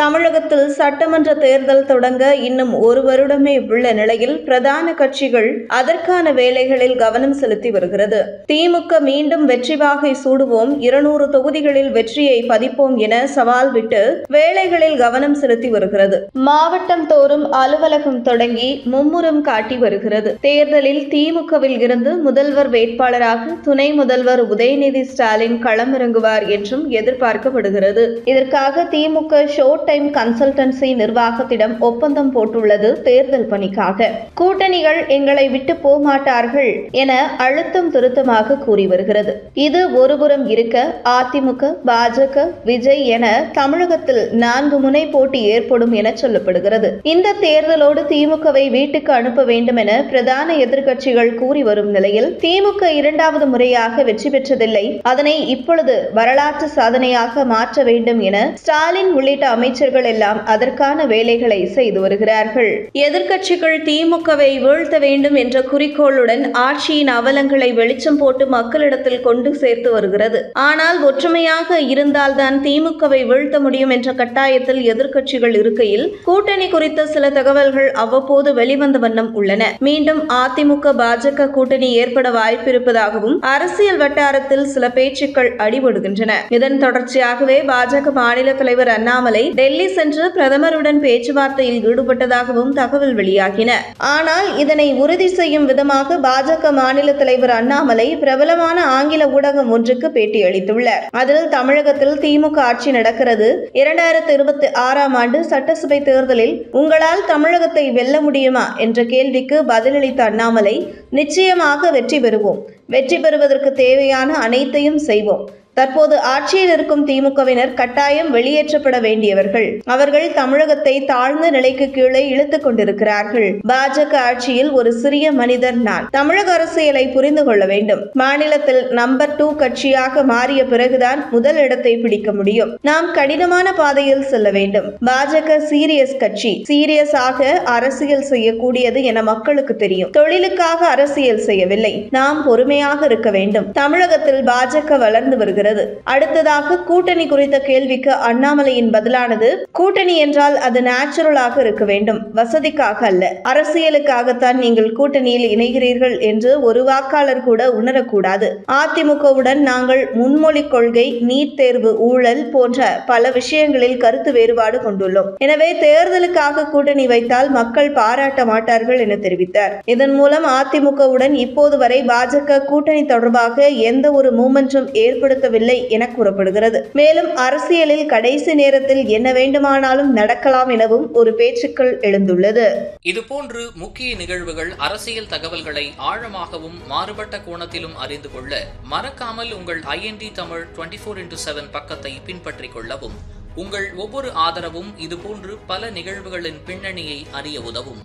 தமிழகத்தில் சட்டமன்ற தேர்தல் தொடங்க இன்னும் ஒரு வருடமே உள்ள நிலையில் பிரதான கட்சிகள் அதற்கான வேலைகளில் கவனம் செலுத்தி வருகிறது. திமுக மீண்டும் வெற்றி வாகை சூடுவோம். இருநூறு தொகுதிகளில் வெற்றியை பதிப்போம் என சவால் விட்டு வேலைகளில் கவனம் செலுத்தி வருகிறது. மாவட்டம் தோறும் அலுவலகம் தொடங்கி மும்முரம் காட்டி வருகிறது. தேர்தலில் திமுகவில் இருந்து முதல்வர் வேட்பாளராக துணை முதல்வர் உதயநிதி ஸ்டாலின் களமிறங்குவார் என்றும் எதிர்பார்க்கப்படுகிறது. இதற்காக திமுக ஷோட் டைம் கன்சல்டன்சி நிர்வாகத்திடம் ஒப்பந்தம் போட்டுள்ளது தேர்தல் பணிக்காக. கூட்டணிகள் எங்களை விட்டு போமாட்டார்கள் என அழுத்தம் திருத்தமாக கூறி வருகிறது. இது ஒருபுறம் இருக்க அதிமுக பாஜக விஜய் என தமிழகத்தில் நான்கு முனை போட்டி ஏற்படும் என சொல்லப்படுகிறது. இந்த தேர்தலோடு திமுகவை வீட்டுக்கு அனுப்ப வேண்டும் என பிரதான எதிர்க்கட்சிகள் கூறி வரும் நிலையில் திமுக இரண்டாவது முறையாக வெற்றி பெற்றதில்லை. அதனை இப்பொழுது வரலாற்று சாதனையாக மாற்ற வேண்டும் என ஸ்டாலின் உள்ளிட்ட அமைச்சர் அமைச்சர்கள் எல்லாம் அதற்கான வேலைகளை செய்து வருகிறார்கள். எதிர்க்கட்சிகள் திமுகவை வீழ்த்த வேண்டும் என்ற குறிக்கோளுடன் ஆட்சியின் அவலங்களை வெளிச்சம் போட்டு மக்களிடத்தில் கொண்டு சேர்த்து வருகிறது. ஆனால் ஒற்றுமையாக இருந்தால்தான் திமுகவை வீழ்த்த முடியும் என்ற கட்டாயத்தில் எதிர்க்கட்சிகள் இருக்கையில் கூட்டணி குறித்த சில தகவல்கள் அவ்வப்போது வெளிவந்த வண்ணம் உள்ளன. மீண்டும் அதிமுக பாஜக கூட்டணி ஏற்பட வாய்ப்பிருப்பதாகவும் அரசியல் வட்டாரத்தில் சில பேச்சுக்கள் அடிபடுகின்றன. இதன் தொடர்ச்சியாகவே பாஜக மாநில தலைவர் அண்ணாமலை டெல்லி சென்று பிரதமருடன் பேச்சுவார்த்தையில் ஈடுபட்டதாகவும் தகவல் வெளியாகின. ஆனால் இதனை உறுதி செய்யும் விதமாக பாஜக மாநில தலைவர் அண்ணாமலை பிரபலமான ஆங்கில ஊடகம் ஒன்றுக்கு பேட்டியளித்துள்ளார். அதில் தமிழகத்தில் திமுக ஆட்சி நடக்கிறது. இரண்டாயிரத்தி இருபத்தி ஆறாம் ஆண்டு சட்டசபை தேர்தலில் உங்களால் தமிழகத்தை வெல்ல முடியுமா என்ற கேள்விக்கு பதிலளித்த அண்ணாமலை நிச்சயமாக வெற்றி பெறுவோம். வெற்றி பெறுவதற்கு தேவையான அனைத்தையும் செய்வோம். தற்போது ஆட்சியில் இருக்கும் திமுகவினர் கட்டாயம் வெளியேற்றப்பட வேண்டியவர்கள். அவர்கள் தமிழகத்தை தாழ்ந்த நிலைக்கு கீழே இழுத்துக் கொண்டிருக்கிறார்கள். பாஜக ஆட்சியில் ஒரு சிறிய மனிதர் நான். தமிழக அரசியலை புரிந்து கொள்ள வேண்டும். மாநிலத்தில் நம்பர் டூ கட்சியாக மாறிய பிறகுதான் முதல் இடத்தை பிடிக்க முடியும். நாம் கடினமான பாதையில் செல்ல வேண்டும். பாஜக சீரியஸ் கட்சி. சீரியஸாக அரசியல் செய்யக்கூடியது என மக்களுக்கு தெரியும். தொழிலுக்காக அரசியல் செய்யவில்லை. நாம் பொறுமையாக இருக்க வேண்டும். தமிழகத்தில் பாஜக வளர்ந்து வருகிறது. வருகிறது அடுத்ததாக கூட்டணி குறித்த கேள்விக்கு அண்ணாமலையின் பதிலானது கூட்டணி என்றால் அது நேச்சுரலாக இருக்க வேண்டும் வசதிக்காக அல்ல. அரசியலுக்காகத்தான் நீங்கள் கூட்டணியில் இணைகிறீர்கள் என்று ஒரு வாக்காளர் கூட உணரக்கூடாது. அதிமுகவுடன் நாங்கள் முன்மொழி கொள்கை நீட் தேர்வு ஊழல் போன்ற பல விஷயங்களில் கருத்து வேறுபாடு கொண்டுள்ளோம். எனவே தேர்தலுக்காக கூட்டணி வைத்தால் மக்கள் பாராட்ட மாட்டார்கள் என தெரிவித்தார். இதன் மூலம் அதிமுகவுடன் இப்போது வரை பாஜக கூட்டணி தொடர்பாக எந்த ஒரு மூமென்றும் ஏற்படுத்தவில்லை நடக்கவில்லை என கூறப்படுகிறது. மேலும் அரசியலில் கடைசி நேரத்தில் என்ன வேண்டுமானாலும் நடக்கலாம் எனவும் ஒரு பேச்சுக்கள் எழுந்துள்ளது. இதுபோன்று முக்கிய நிகழ்வுகள் அரசியல் தகவல்களை ஆழமாகவும் மாறுபட்ட கோணத்திலும் அறிந்து கொள்ள மறக்காமல் உங்கள் IND Tamil twenty four into seven பக்கத்தை பின்பற்றிக் கொள்ளவும் உங்கள் ஒவ்வொரு ஆதரவும் இதுபோன்று பல நிகழ்வுகளின் பின்னணியை அறிய உதவும்.